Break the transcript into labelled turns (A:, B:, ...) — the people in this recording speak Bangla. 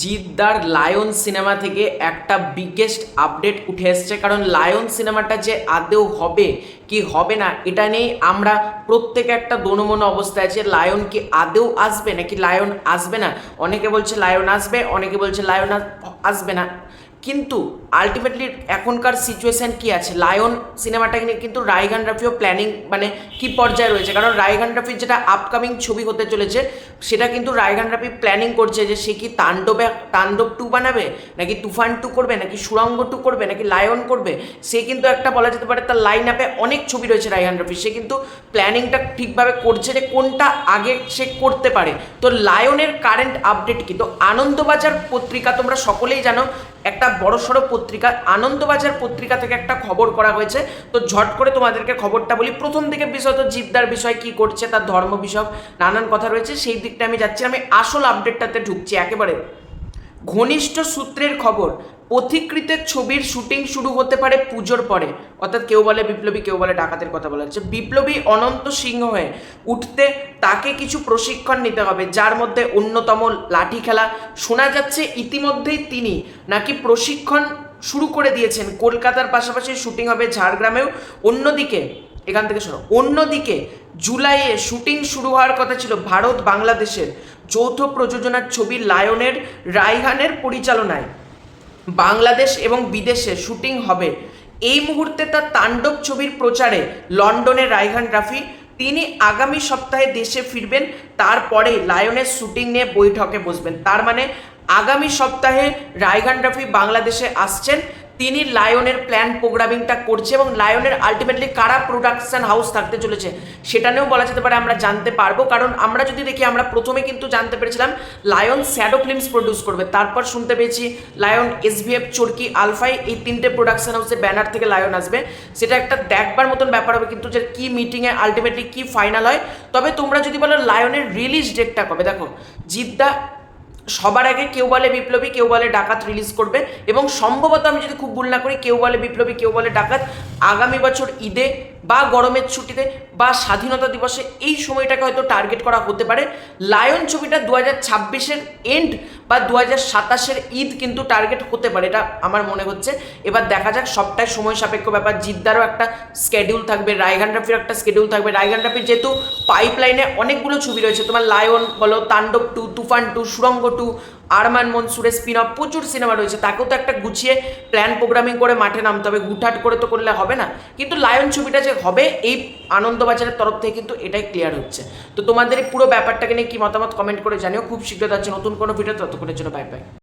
A: জিদ্দার লায়ন সিনেমা থেকে একটা বিগেস্ট আপডেট উঠে এসছে। কারণ লায়ন সিনেমাটা যে আদেও হবে, কি হবে না, এটা নিয়ে আমরা প্রত্যেকে একটা দনমন অবস্থায় আছে। লায়ন কি আদেও আসবে নাকি লায়ন আসবে না? অনেকে বলছে লায়ন আসবে, অনেকে বলছে লায়ন আসবে না। কিন্তু আলটিমেটলি এখনকার সিচুয়েশন কি আছে? লায়ন সিনেমাটাকে নিয়ে কিন্তু রায়গান রাফিও প্ল্যানিং মানে কি পর্যায়ে রয়েছে? কারণ রায়গান রাফির যেটা আপকামিং ছবি হতে চলেছে, সেটা কিন্তু রায়গান রাফি প্ল্যানিং করছে যে সে কি তাণ্ডবে তাণ্ডব টু বানাবে? নাকি তুফান টু করবে? নাকি সুরঙ্গ টু করবে? নাকি লায়ন করবে? সে কিন্তু একটা বলা যেতে পারে তার লাইন আপে অনেক ছবি রয়েছে রায়হান রফি সে কিন্তু প্ল্যানিংটা ঠিকভাবে করছে যে কোনটা আগে সে করতে পারে। তো লায়নের কারেন্ট আপডেট কি? তো আনন্দবাজার পত্রিকা তোমরা সকলেই জানো একটা বড়সড় পত্রিকা, আনন্দবাজার পত্রিকা থেকে একটা খবর করা হয়েছে। তো ঝট করে তোমাদেরকে খবরটা বলি। প্রথম দিকে বিষয়ত জীবদার বিষয়, কি করছে, তার ধর্ম বিষয়ক, নানান কথা রয়েছে। সেই দিকটা আমি যাচ্ছি, আমি আসল আপডেটটাতে ঢুকছি একেবারে। ঘনিষ্ঠ সূত্রের খবর, পথিকৃতের ছবির শুটিং শুরু হতে পারে পুজোর পরে। অর্থাৎ কেউ বলে বিপ্লবী, কেউ বলে ডাকাতের কথা বলা হচ্ছে। বিপ্লবী অনন্ত সিংহ হয়ে উঠতে তাকে কিছু প্রশিক্ষণ নিতে হবে, যার মধ্যে অন্যতম লাঠি খেলা। শোনা যাচ্ছে ইতিমধ্যেই তিনি নাকি প্রশিক্ষণ শুরু করে দিয়েছেন। কলকাতার পাশাপাশি শুটিং হবে ঝাড়গ্রামেও। অন্যদিকে, এখান থেকে শোনো অন্যদিকে জুলাইয়ে শুটিং শুরু হওয়ার কথা ছিল ভারত বাংলাদেশের যৌথ প্রযোজনার ছবি লায়নের রায়হানের পরিচালনায়। বাংলাদেশ এবং বিদেশে শুটিং হবে। এই মুহূর্তে তার তাণ্ডব ছবির প্রচারে লন্ডনে রায়হান রাফি, তিনি আগামী সপ্তাহে দেশে ফিরবেন, তারপরে লায়নের শুটিং নিয়ে বৈঠকে বসবেন। তার মানে আগামী সপ্তাহে রায়গান রাফি বাংলাদেশে আসছেন তিনি লায়নের প্ল্যান প্রোগ্রামিংটা করছে এবং লায়নের আলটিমেটলি কারা প্রোডাকশন হাউস থাকতে চলেছে, সেটা নিয়েও বলা যেতে পারে আমরা জানতে পারব। কারণ আমরা যদি দেখি, আমরা প্রথমে কিন্তু জানতে পেরেছিলাম লায়ন শ্যাডো ফিল্মস প্রডিউস করবে। তারপর শুনতে পেয়েছি লায়ন এসভিএফ চরকি আলফাই এই তিনটে প্রোডাকশন হাউসের ব্যানার থেকে লায়ন আসবে। সেটা একটা দেখবার মতন ব্যাপার হবে কিন্তু যে কি মিটিংয়ে আলটিমেটলি কি ফাইনাল হয়। তবে তোমরা যদি বলো লায়নের রিলিজ ডেটটা কবে, দেখো, জিদ্দা সবার আগে কেউ বলে বিপ্লবী, কেউ বলে ডাকাত রিলিজ করবে এবং সম্ভবত আমি যদি খুব ভুল না করি, কেউ বলে বিপ্লবী, কেউ বলে ডাকাত, আগামী বছর ঈদে বা গরমের ছুটিতে বা স্বাধীনতা দিবসে এই সময়টাকে হয়তো টার্গেট করা হতে পারে। লায়ন ছবিটা দু হাজার ছাব্বিশের এন্ড বা দু হাজার সাতাশের ঈদ কিন্তু টার্গেট হতে পারে, এটা আমার মনে হচ্ছে। এবার দেখা যাক, সবটাই সময় সাপেক্ষ ব্যাপার। জিদ্দারও একটা স্কেডিউল থাকবে রায়গান রাফির একটা স্কেডিউল থাকবে। রায়গান রাফির যেহেতু পাইপলাইনে অনেকগুলো ছবি রয়েছে, তোমার লায়ন বলো, Tandav two Toofan two Surongo two Arman মনসুরের spin off প্রচুর সিনেমা রয়েছে। তাকেও তো একটা গুছিয়ে প্ল্যান প্রোগ্রামিং করে মাঠে নামতে হবে। হুটহাট করে তো করলে হবে না। কিন্তু লায়ন ছবিটা যে হবে, এই আনন্দবাজারের তরফ থেকে কিন্তু এটাই ক্লিয়ার হচ্ছে। তো তোমাদের পুরো ব্যাপারটাকে নিয়ে কি মতামত কমেন্ট করে জানিও। খুব শীঘ্র যাচ্ছে নতুন কোনো ভিডিও ততক্ষণের জন্য বাই বাই